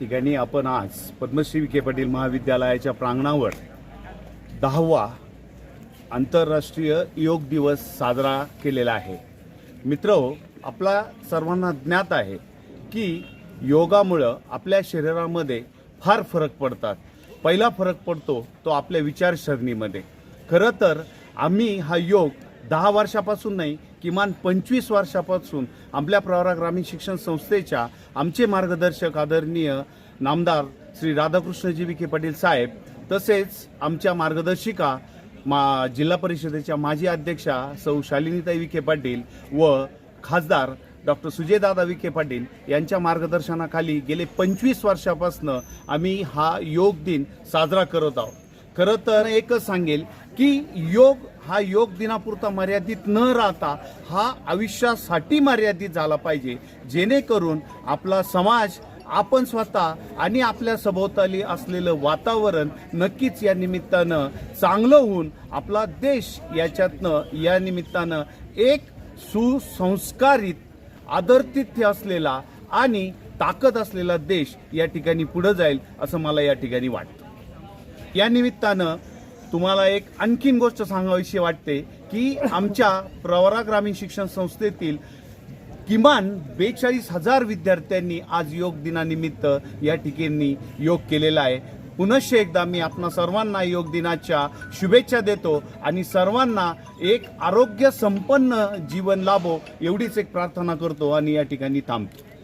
ठिकाणी आपण आज पद्मश्री विखे पाटील महाविद्यालयाच्या प्रांगणावर दहावा आंतरराष्ट्रीय योग दिवस साजरा केलेला आहे. मित्र हो, आपला सर्वांना ज्ञात आहे की योगामुळं आपल्या शरीरामध्ये फार फरक पडतात. पहिला फरक पडतो तो आपल्या विचारसरणीमध्ये. खरं तर आम्ही हा योग दहा वर्षापासून नाही किमान पंचवीस वर्षापासून आपल्या प्रवरा ग्रामीण शिक्षण संस्थेच्या आमचे मार्गदर्शक आदरणीय नामदार श्री राधाकृष्णजी विखे पाटील साहेब तसेच आमच्या मार्गदर्शिका मा जिल्हा परिषदेच्या माजी अध्यक्षा सौ शालिनीताई विखे पाटील व खासदार डॉक्टर सुजयदादा विखे पाटील यांच्या मार्गदर्शनाखाली गेले पंचवीस वर्षापासून आम्ही हा योग दिन साजरा करत आहोत. खरं तर एकच सांगेल की योग हा योग दिनापुरता मर्यादित न राहता हा आयुष्यासाठी मर्यादित झाला पाहिजे. जेणेकरून आपला समाज आपण स्वतः आणि आपल्या सभोवताली असलेलं वातावरण नक्कीच या निमित्तानं चांगलं होऊन आपला देश याच्यातनं या निमित्तानं एक सुसंस्कारित आदरतिथ्य असलेला आणि ताकद असलेला देश या ठिकाणी पुढं जाईल असं मला या ठिकाणी वाटतं. या निमित्तानं तुम्हाला एक आणखीन गोष्ट सांगावीशी वाटते की आमच्या प्रवरा ग्रामीण शिक्षण संस्थेतील किमान बेचाळीस हजार विद्यार्थ्यांनी आज योग दिनानिमित्त या ठिकाणी योग केलेला आहे. पुनश्च एकदा मी आपणा सर्वांना योग दिनाच्या शुभेच्छा देतो आणि सर्वांना एक आरोग्य संपन्न जीवन लाभो एवढीच एक प्रार्थना करतो आणि या ठिकाणी थांबतो.